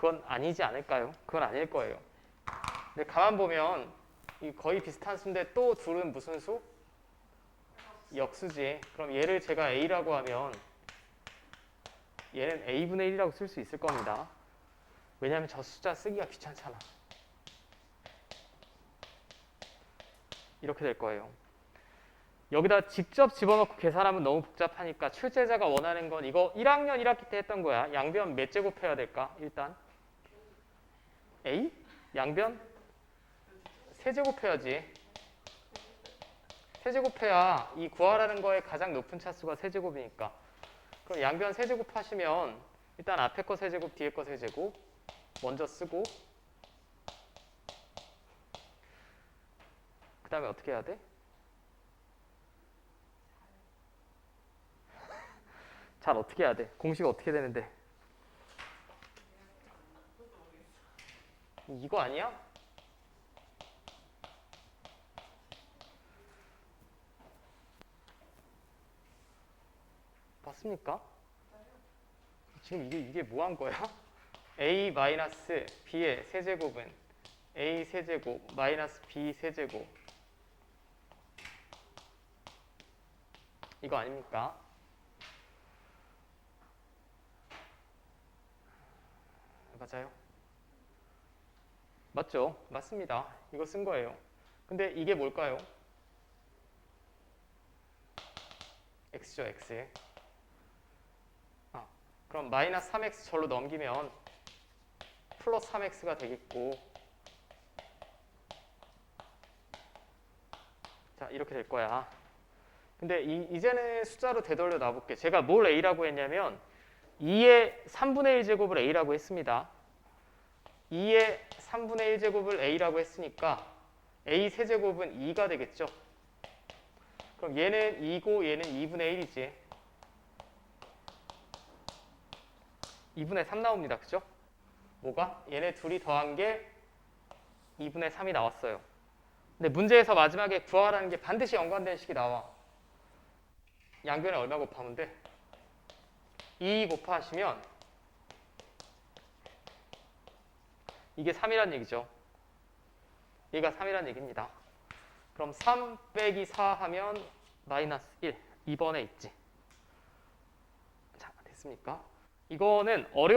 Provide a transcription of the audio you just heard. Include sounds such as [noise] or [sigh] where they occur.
그건 아니지 않을까요? 그건 아닐 거예요. 근데 가만 보면 이 거의 비슷한 수인데 또 둘은 무슨 수? 역수지. 그럼 얘를 제가 a라고 하면 얘는 a분의 1이라고 쓸 수 있을 겁니다. 왜냐하면 저 숫자 쓰기가 귀찮잖아. 이렇게 될 거예요. 여기다 직접 집어넣고 계산하면 너무 복잡하니까 출제자가 원하는 건 이거 1학년 1학기 때 했던 거야. 양변 몇 제곱해야 될까? 일단 A? 양변? 세제곱해야지. 세제곱해야 이 구하라는 거의 가장 높은 차수가 세제곱이니까. 그럼 양변 세제곱 하시면 일단 앞에 거 세제곱, 뒤에 거 세제곱 먼저 쓰고 그 다음에 어떻게 해야 돼? [laughs] 잘 어떻게 해야 돼? 공식 어떻게 되는데? 이거 아니야? 봤습니까? 지금 이게 이게 뭐 한 거야? a 마이너스 b의 세제곱은 a 세제곱 마이너스 b 세제곱 이거 아닙니까? 맞아요. 맞죠? 맞습니다. 이거 쓴 거예요. 근데 이게 뭘까요? x죠, x. 아, 그럼 마이너스 3x 절로 넘기면 플러스 3x가 되겠고 자, 이렇게 될 거야. 근데 이, 이제는 숫자로 되돌려 놔볼게. 제가 뭘 a라고 했냐면 2의 3분의 1 제곱을 a라고 했습니다. 2의 3분의 1제곱을 a라고 했으니까 a 세제곱은 2가 되겠죠. 그럼 얘는 2고 얘는 2분의 1이지. 2분의 3 나옵니다. 그죠? 뭐가? 얘네 둘이 더한 게 2분의 3이 나왔어요. 근데 문제에서 마지막에 구하라는 게 반드시 연관된 식이 나와. 양변에 얼마 곱하면 돼? 2 곱하시면 이게 3이란 얘기죠. 얘가 3이란 얘기입니다. 그럼 3 빼기 4 하면 마이너스 1. 2번에 있지. 자, 됐습니까? 이거는 어려